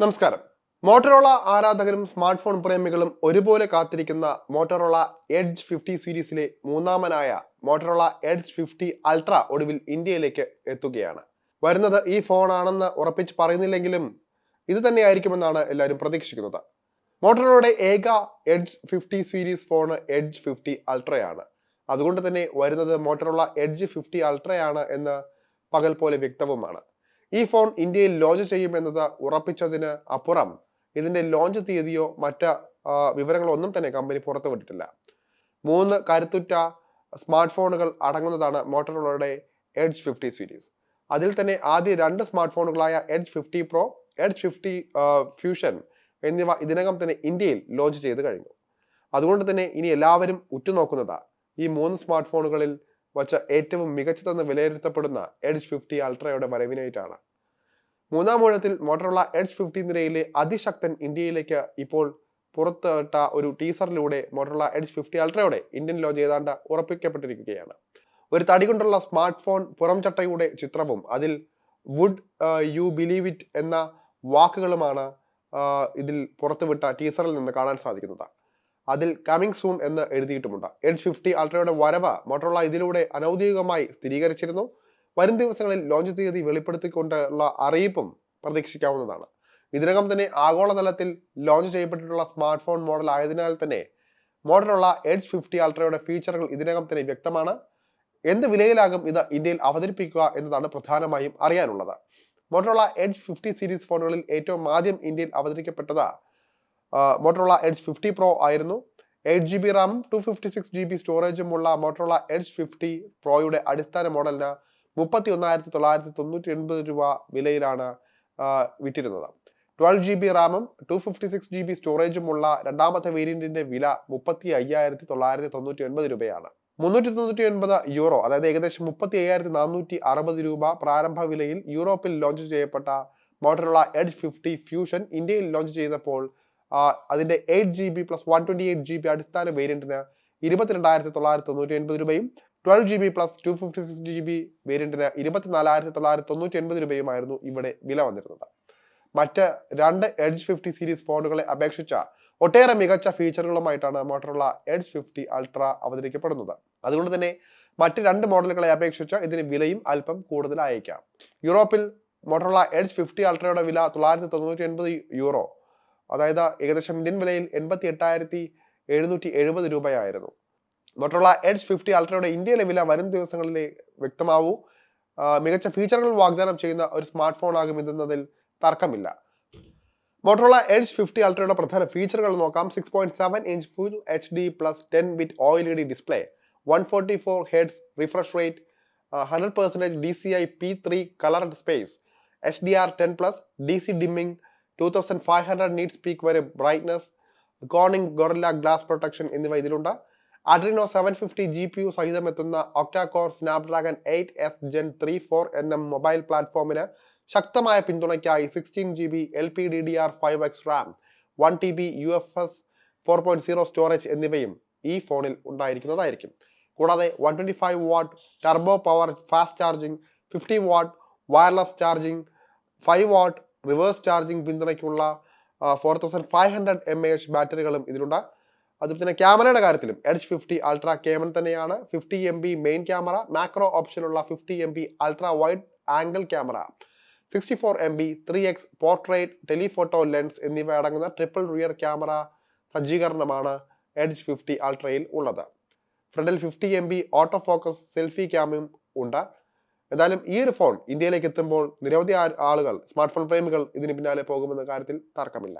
നമസ്കാരം. മോട്ടറോള ആരാധകരും smart phone പ്രേമികളും ഒരുപോലെ കാത്തിരിക്കുന്ന മോട്ടറോള എഡ്ജ് ഫിഫ്റ്റി സീരീസിലെ മൂന്നാമനായ മോട്ടറോള എഡ്ജ് ഫിഫ്റ്റി അൾട്ര ഒടുവിൽ ഇന്ത്യയിലേക്ക് എത്തുകയാണ്. വരുന്നത് ഈ ഫോണാണെന്ന് ഉറപ്പിച്ച് പറയുന്നില്ലെങ്കിലും ഇത് തന്നെയായിരിക്കുമെന്നാണ് എല്ലാവരും പ്രതീക്ഷിക്കുന്നത്. മോട്ടറോളയുടെ ഏക Edge fifty series phone Edge fifty അൾട്രയാണ്. അതുകൊണ്ട് തന്നെ വരുന്നത് മോട്ടറോള എഡ്ജ് ഫിഫ്റ്റി അൾട്രയാണ് എന്ന് പകൽ പോലെ വ്യക്തവുമാണ്. ഈ ഫോൺ ഇന്ത്യയിൽ ലോഞ്ച് ചെയ്യുമെന്നത് ഉറപ്പിച്ചതിന് അപ്പുറം ഇതിന്റെ ലോഞ്ച് തീയതിയോ മറ്റ് വിവരങ്ങളോ ഒന്നും തന്നെ കമ്പനി പുറത്തുവിട്ടിട്ടില്ല മൂന്ന് കരുത്തുറ്റ സ്മാർട്ട് ഫോണുകൾ അടങ്ങുന്നതാണ് മോട്ടറോളയുടെ എഡ്ജ് ഫിഫ്റ്റി സീരീസ്. അതിൽ തന്നെ ആദ്യ രണ്ട് smart ഫോണുകളായ Edge fifty pro Edge fifty fusion എന്നിവ ഇതിനകം തന്നെ ഇന്ത്യയിൽ ലോഞ്ച് ചെയ്ത് കഴിഞ്ഞു. അതുകൊണ്ട് തന്നെ ഇനി എല്ലാവരും ഉറ്റുനോക്കുന്നത് ഈ മൂന്ന് സ്മാർട്ട് ഫോണുകളിൽ വച്ച ഏറ്റവും മികച്ചതെന്ന് വിലയിരുത്തപ്പെടുന്ന എഡ്ജ് ഫിഫ്റ്റി അൾട്രയുടെ വരവിനായിട്ടാണ്. മൂന്നാം ഊഴത്തിൽ മോട്ടറോള എഡ്ജ് ഫിഫ്റ്റി നിരയിലെ അതിശക്തൻ ഇന്ത്യയിലേക്ക് ഇപ്പോൾ പുറത്തുവിട്ട ഒരു ടീസറിലൂടെ മോട്ടറോള എഡ്ജ് ഫിഫ്റ്റി അൾട്രയോടെ ഇന്ത്യൻ ലോഞ്ച് ഏതാണ്ട് ഉറപ്പിക്കപ്പെട്ടിരിക്കുകയാണ്. ഒരു തടി കൊണ്ടുള്ള സ്മാർട്ട് ഫോൺ പുറംചട്ടയുടെ ചിത്രവും അതിൽ വുഡ് യു ബിലീവ് ഇറ്റ് എന്ന വാക്കുകളുമാണ് ഇതിൽ പുറത്തുവിട്ട ടീസറിൽ നിന്ന് കാണാൻ സാധിക്കുന്നത്. അതിൽ കമ്മിങ് സൂൺ എന്ന് എഴുതിയിട്ടുമുണ്ട്. എഡ്ജ് ഫിഫ്റ്റി അൾട്രയുടെ വരവ് മോട്ടറോള ഇതിലൂടെ അനൗദ്യോഗികമായി സ്ഥിരീകരിച്ചിരുന്നു. വരും ദിവസങ്ങളിൽ ലോഞ്ച് തീയതി വെളിപ്പെടുത്തിക്കൊണ്ടുള്ള അറിയിപ്പും പ്രതീക്ഷിക്കാവുന്നതാണ്. ഇതിനകം തന്നെ ആഗോളതലത്തിൽ ലോഞ്ച് ചെയ്യപ്പെട്ടിട്ടുള്ള സ്മാർട്ട് ഫോൺ മോഡൽ ആയതിനാൽ തന്നെ മോഡലുള്ള എഡ്ജ് ഫിഫ്റ്റി അൾട്രയുടെ ഫീച്ചറുകൾ ഇതിനകം തന്നെ വ്യക്തമാണ്. എന്ത് വിലയിലാകും ഇത് ഇന്ത്യയിൽ അവതരിപ്പിക്കുക എന്നതാണ് പ്രധാനമായും അറിയാനുള്ളത്. മോട്ടറോള എഡ്ജ് ഫിഫ്റ്റി സീരീസ് ഫോണുകളിൽ ഏറ്റവും ആദ്യം ഇന്ത്യയിൽ അവതരിക്കപ്പെട്ടത് മോട്ടറോള എഡ്ജ് ഫിഫ്റ്റി പ്രോ ആയിരുന്നു. എയ്റ്റ് ജി ബി റാമും two fifty six G B സ്റ്റോറേജുമുള്ള Motorola edge fifty പ്രോയുടെ അടിസ്ഥാന മോഡലിന് മുപ്പത്തി ഒന്നായിരത്തി തൊള്ളായിരത്തി തൊണ്ണൂറ്റി എൺപത് രൂപ വിലയിലാണ് വിറ്റിരുന്നത്. ട്വൽവ് ജി ബി റാമും two fifty six G B സ്റ്റോറേജുമുള്ള രണ്ടാമത്തെ വേരിയന്റിന്റെ വില മുപ്പത്തി അയ്യായിരത്തി തൊള്ളായിരത്തി തൊണ്ണൂറ്റി ഒൻപത് രൂപയാണ്. മുന്നൂറ്റി തൊണ്ണൂറ്റി ഒൻപത് യൂറോ അതായത് ഏകദേശം മുപ്പത്തി അയ്യായിരത്തി നാനൂറ്റി അറുപത് രൂപ പ്രാരംഭ വിലയിൽ യൂറോപ്പിൽ ലോഞ്ച് ചെയ്യപ്പെട്ട മോട്ടറുള്ള എഡ് ഫിഫ്റ്റി ഫ്യൂഷൻ ഇന്ത്യയിൽ ലോഞ്ച് ചെയ്തപ്പോൾ അതിന്റെ eight G B plus one twenty eight G B അടിസ്ഥാന വേരിയന്റിന് ഇരുപത്തിരണ്ടായിരത്തി തൊള്ളായിരത്തി തൊണ്ണൂറ്റി ഒൻപത് രൂപയും twelve G B plus two fifty six G B വേരിയന്റിന് ഇരുപത്തിനാലായിരത്തി തൊള്ളായിരത്തി തൊണ്ണൂറ്റി ഒൻപത് രൂപയുമായിരുന്നു ഇവിടെ വില വന്നിരുന്നത്. മറ്റ് രണ്ട് എഡ്ജ് ഫിഫ്റ്റി സീരീസ് ഫോണുകളെ അപേക്ഷിച്ച ഒട്ടേറെ മികച്ച ഫീച്ചറുകളുമായിട്ടാണ് മോട്ടറുള്ള എഡ്ജ് ഫിഫ്റ്റി അൾട്ര അവതരിക്കപ്പെടുന്നത് അതുകൊണ്ട് തന്നെ മറ്റ് രണ്ട് മോഡലുകളെ അപേക്ഷിച്ച് ഇതിന് വിലയും അല്പം കൂടുതലായേക്കാം. യൂറോപ്പിൽ മോട്ടറുള്ള എഡ്ജ് ഫിഫ്റ്റി അൾട്രയുടെ വില തൊള്ളായിരത്തി തൊണ്ണൂറ്റി എൺപത് യൂറോ അതായത് ഏകദേശം ഇന്ത്യൻ വിലയിൽ എൺപത്തി എട്ടായിരത്തി എഴുന്നൂറ്റി എഴുപത് രൂപയായിരുന്നു. മോട്ടറുള്ള എഡ്ജ് ഫിഫ്റ്റി അൾട്രയുടെ ഇന്ത്യയിലെ വില വരും ദിവസങ്ങളിൽ വ്യക്തമാവൂ. മികച്ച ഫീച്ചറുകൾ വാഗ്ദാനം ചെയ്യുന്ന ഒരു സ്മാർട്ട് ഫോൺ ആകും ഇതെന്നതിൽ തർക്കമില്ല. മോട്ടറോള എഡ്ജ് ഫിഫ്റ്റി അൾട്രയുടെ പ്രധാന ഫീച്ചറുകൾ നോക്കാം. Six point seven inch full H D plus ten bit L E D display one forty four hertz refresh rate hundred percentage D C I P three coloured space H D R ten plus D C dimming two thousand five hundred nits peak വരെ brightness Corning Gorilla glass protection എന്നിവ ഇതിലുണ്ട്. Adreno seven fifty G P U സഹിതം എത്തുന്ന octa core Snapdragon eight S gen three four എന്ന mobile പ്ലാറ്റ്ഫോമിന് ശക്തമായ പിന്തുണയ്ക്കായി sixteen G B L P D D R five X RAM one T B U F S four point zero storage എന്നിവയും ഈ ഫോണിൽ ഉണ്ടായിരിക്കുന്നതായിരിക്കും. കൂടാതെ one twenty five watt turbo power fast charging fifty watt wireless charging five watt reverse charging പിന്തുണയ്ക്കുള്ള four thousand five hundred M A H ബാറ്ററികളും ഇതിലുണ്ട്. അതുപോലെ തന്നെ ക്യാമറയുടെ കാര്യത്തിലും എഡ്ജ് ഫിഫ്റ്റി അൾട്രാ കേമൻ തന്നെയാണ്. Fifty M B main camera macro ഓപ്ഷനുള്ള fifty M B ultra wide angle camera sixty four M B three X portrait telephoto lens എന്നിവ അടങ്ങുന്ന triple rear camera സജ്ജീകരണമാണ് എഡ്ജ് ഫിഫ്റ്റി അൾട്രയിൽ ഉള്ളത്. ഫ്രണ്ടിൽ fifty M B auto focus selfie ക്യാമും ഉണ്ട്. എന്തായാലും ഈ ഒരു ഫോൺ ഇന്ത്യയിലേക്ക് എത്തുമ്പോൾ നിരവധി ആളുകൾ സ്മാർട്ട് ഫോൺ പ്രേമികൾ ഇതിന് പിന്നാലെ പോകുമെന്ന കാര്യത്തിൽ തർക്കമില്ല.